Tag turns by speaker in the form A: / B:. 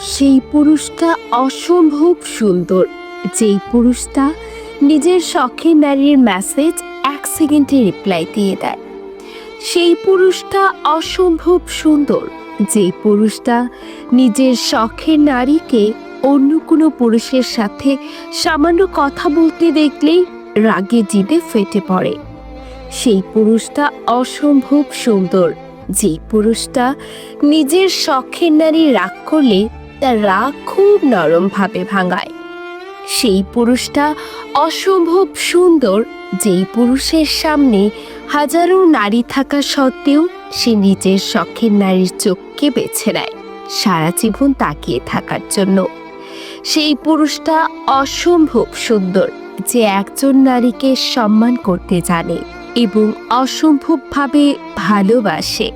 A: সেই পুরুষটা অসম্ভব সুন্দর। যেই পুরুষটা নিজের শখের নারীর মেসেজ এক সেকেন্ডে রিপ্লাই দিয়ে দেয়। সেই পুরুষটা অসম্ভব সুন্দর। যেই পুরুষটা নিজের শখের নারীকে অন্য কোনো পুরুষের সাথে সামান্য কথা বলতে দেখলেই রাগে জিদে ফেটে পড়ে। সেই পুরুষটা অসম্ভব সুন্দর। যেই পুরুষটা নিজের শখের নারী রাগ করলে তার রাগ খুব নরমভাবে ভাঙায়। সেই পুরুষটা অসম্ভব সুন্দর, যেই পুরুষের সামনে হাজারো নারী থাকা সত্ত্বেও সে নিজের শখের নারীর চোখকে বেছে নেয়, সারা জীবন তাকিয়ে থাকার জন্য। সেই পুরুষটা অসম্ভব সুন্দর, যে একজন নারীকে সম্মান করতে জানে এবং অসম্ভবভাবে ভালোবাসে।